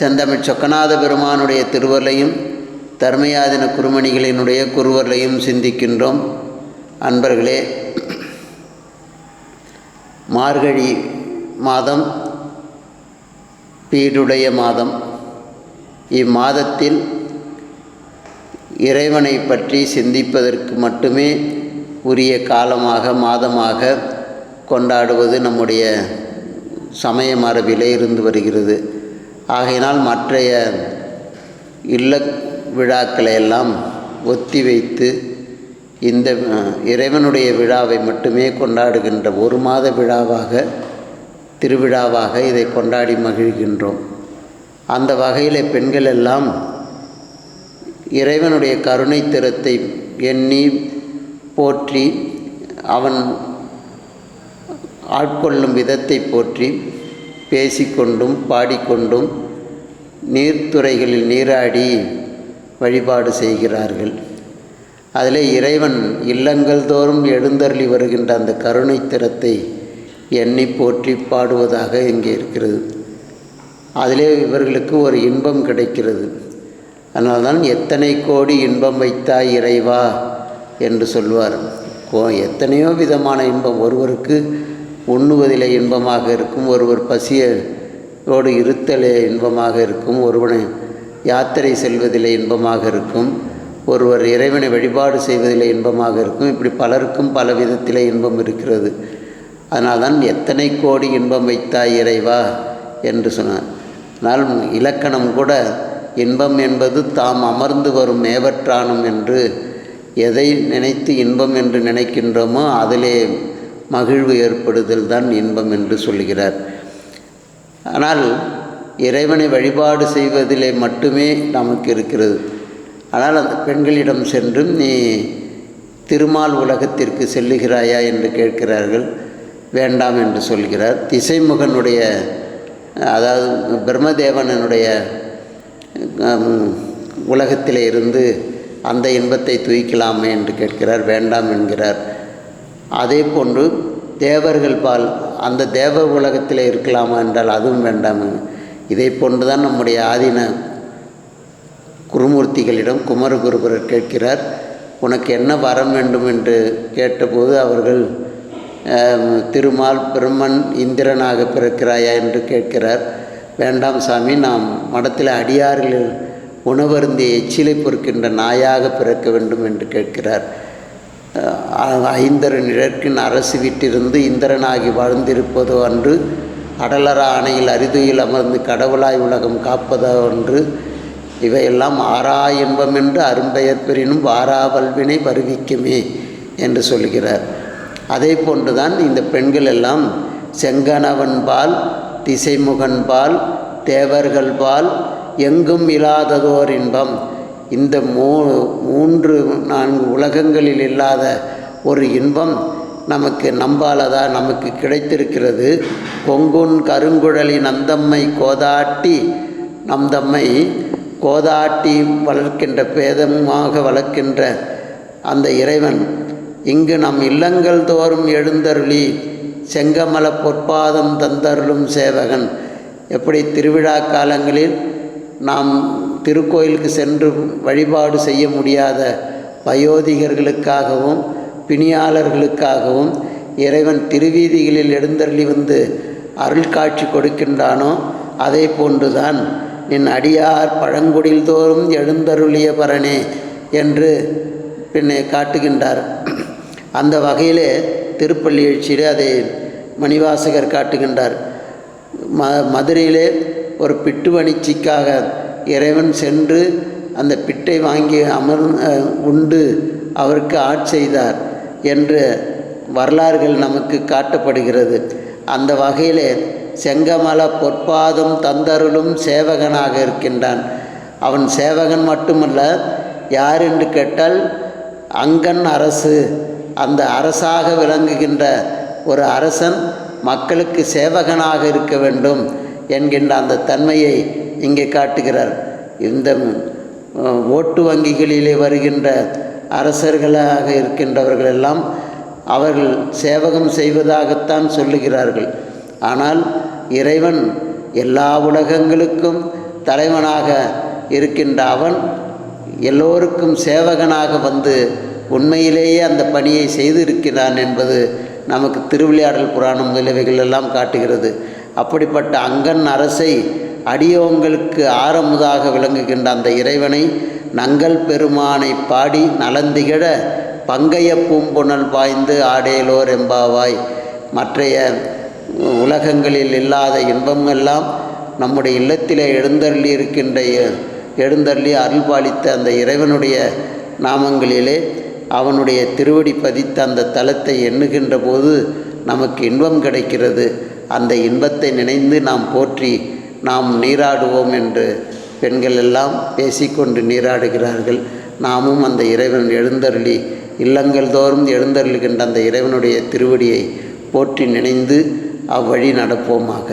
செந்தமிழ் சொக்கநாத பெருமானுடைய திருவருளையும் தர்மயாதின குருமணிகளினுடைய குருவர்களையும் சிந்திக்கின்றோம். அன்பர்களே மார்கழி மாதம் பீடுடைய மாதம். இம்மாதத்தில் இறைவனை பற்றி சிந்திப்பதற்கு மட்டுமே உரிய காலமாக மாதமாக கொண்டாடுவது நம்முடைய சமய மரபிலே இருந்து வருகிறது. ஆகையினால் மற்றைய இல்ல விழாக்களை எல்லாம் ஒத்தி வைத்து இந்த இறைவனுடைய விழாவை மட்டுமே கொண்டாடுகின்ற ஒரு மாத விழாவாக திருவிழாவாக இதை கொண்டாடி மகிழ்கின்றோம். அந்த வகையில் பெண்கள் எல்லாம் இறைவனுடைய கருணை திறத்தை எண்ணி போற்றி அவன் ஆட்கொள்ளும் விதத்தை போற்றி பேசிக்கொண்டும் பாடிக்கொண்டும் நீர்த்துறைகளில் நீராடி வழிபாடு செய்கிறார்கள். அதில் இறைவன் இல்லங்கள் தோறும் எழுந்தருளி வருகின்ற அந்த கருணை திறத்தை எண்ணி போற்றி பாடுவதாக இங்கே இருக்கிறது. அதிலே இவர்களுக்கு ஒரு இன்பம் கிடைக்கிறது. அதனால்தான் எத்தனை கோடி இன்பம் வைத்தாய் இறைவா என்று சொல்வார். கோ எத்தனையோ விதமான இன்பம். ஒருவருக்கு உண்ணுவதிலே இன்பமாக இருக்கும் ஒருவர் பசியோடு இருத்தலே இன்பமாக இருக்கும். ஒருவனை யாத்திரை செல்வதிலே இன்பமாக இருக்கும். ஒருவர் இறைவனை வழிபாடு செய்வதிலே இன்பமாக இருக்கும். இப்படி பலருக்கும் பல விதத்திலே இன்பம் இருக்கிறது. அதனால்தான் எத்தனை கோடி இன்பம் வைத்தாய் இறைவா என்று சொன்னார். ஆனால் இலக்கணம் கூட இன்பம் என்பது தாம் அமர்ந்து வரும் மேவற்றானும் என்று எதை நினைத்து இன்பம் என்று நினைக்கின்றோமோ அதிலே மகிழ்வு ஏற்படுதல் தான் இன்பம் என்று சொல்கிறார் ஆனால் இறைவனை வழிபாடு செய்வதிலே மட்டுமே நமக்கு இருக்கிறது. ஆனால் அந்த பெண்களிடம் சென்றும் நீ திருமால் உலகத்திற்கு செல்லுகிறாயா? என்று கேட்கிறார்கள். வேண்டாம் என்று சொல்கிறார். திசைமுகனுடைய அதாவது பிரம்மதேவனனுடைய உலகத்திலே இருந்து அந்த இன்பத்தை துய்க்கலாமே என்று கேட்கிறார். வேண்டாம் என்கிறார். அதே போன்று தேவர்கள் பால் அந்த தேவ உலகத்தில் இருக்கலாமா என்றால் அதுவும் வேண்டாம். இதை போன்று தான் நம்முடைய ஆதீன குருமூர்த்திகளிடம் குமரகுருபரர் கேட்கிறார் உனக்கு என்ன வரம் வேண்டும்? என்று கேட்டபோது அவர்கள் திருமால் பிரம்மன் இந்திரனாக பிறக்கிறாயா? என்று கேட்கிறார். வேண்டாம் சாமி நாம் மடத்தில் அடியாரில் உணவருந்திய எச்சிலை பொறுக்கின்ற நாயாக பிறக்க வேண்டும் என்று கேட்கிறார். ஐந்தரன் நிழற்கின் அரசு விட்டிருந்து இந்திரனாகி வாழ்ந்திருப்பதோ அன்று அடலரா அணையில் அரிதுயில் அமர்ந்து கடவுளாய் உலகம் காப்பதோ அன்று இவையெல்லாம் ஆறா இன்பமென்று அரும்பெயற்பெறினும் அரும்பெயர் வாரா வல்வினை வருவிக்குமே என்று சொல்கிறார். அதே போன்றுதான் இந்த பெண்கள் எல்லாம் செங்கணவன் திசைமுகன்பால் தேவர்கள்பால் தேவர்கள் பால் எங்கும் இல்லாததோர் இன்பம். இந்த மூ மூன்று நான்கு உலகங்களில் இல்லாத ஒரு இன்பம் நமக்கு நம்பாலதா நமக்கு கிடைத்திருக்கிறது. கொங்குன் கருங்குழலி நந்தம்மை கோதாட்டி நந்தம்மை கோதாட்டி வளர்க்கின்ற பேதமாக வளர்க்கின்ற அந்த இறைவன் இங்கு நம் இல்லங்கள் தோறும் எழுந்தருளி செங்கமல பொற்பாதம் தந்தருளும் சேவகன். எப்படி திருவிழா காலங்களில் நாம் திருக்கோயிலுக்கு சென்று வழிபாடு செய்ய முடியாத வயோதிகர்களுக்காகவும் பிணியாளர்களுக்காகவும் இறைவன் திருவீதிகளில் எழுந்தருளி வந்து அருள் காட்சி கொடுக்கின்றானோ அதே போன்றுதான் என் அடியார் பழங்குடில் தோறும் எழுந்தருளிய பரனே என்று பின்னே காட்டுகின்றார். அந்த வகையிலே திருப்பள்ளி எழுச்சியிலே அதை மணிவாசகர் காட்டுகின்றார். ம மதுரையிலே ஒரு பிட்டு வணிச்சிக்காக இறைவன் சென்று அந்த பிட்டை வாங்கி அமர் உண்டு அவருக்கு ஆட்சி செய்தார் என்று வரலாறுகள் நமக்கு காட்டப்படுகிறது. அந்த வகையிலே செங்கமல பொற்பாதம் தந்தருளும் சேவகனாக இருக்கின்றான். அவன் சேவகன் மட்டுமல்ல யார் என்று கேட்டால் அங்கன் அரசு. அந்த அரசாக விளங்குகின்ற ஒரு அரசன் மக்களுக்கு சேவகனாக இருக்க வேண்டும். என்கின்ற அந்த தன்மையை இங்கே காட்டுகிறார். இந்த ஓட்டு வங்கிகளிலே வருகின்ற அரசர்களாக இருக்கின்றவர்கள் எல்லாம் அவர்கள் சேவகம் செய்வதாகத்தான் சொல்லுகிறார்கள். ஆனால் இறைவன் எல்லா உலகங்களுக்கும் தலைவனாக இருக்கின்ற அவன் எல்லோருக்கும் சேவகனாக வந்து உண்மையிலேயே அந்த பணியை செய்திருக்கிறான் என்பது நமக்கு திருவிளையாடல் புராணம் முதலவைகள் எல்லாம் காட்டுகிறது. அப்படிப்பட்ட அங்கன் அரசை அடியோங்களுக்கு ஆரமுதாக விளங்குகின்ற அந்த இறைவனை நங்கள் பெருமானை பாடி நலந்திகழ பங்கைய பூம்புணல் பாய்ந்து ஆடேலோர் எம்பாவாய் மற்றைய உலகங்களில் இல்லாத இன்பமெல்லாம் நம்முடைய இல்லத்திலே எழுந்தருளி இருக்கின்ற எழுந்தருளி அருள் பாலித்த அந்த இறைவனுடைய நாமங்களிலே அவனுடைய திருவடி பதித்த அந்த தலத்தை எண்ணுகின்ற போது நமக்கு இன்பம் கிடைக்கிறது. அந்த இன்பத்தை நினைந்து நாம் போற்றி நாம் நீராடுவோம் என்று பெண்கள் எல்லாம் பேசிக்கொண்டு நீராடுகிறார்கள். நாமும் அந்த இறைவன் எழுந்தருளி இல்லங்கள் தோறும் எழுந்தருளுகின்ற அந்த இறைவனுடைய திருவடியை போற்றி நினைந்து அவ்வழி நடப்போமாக.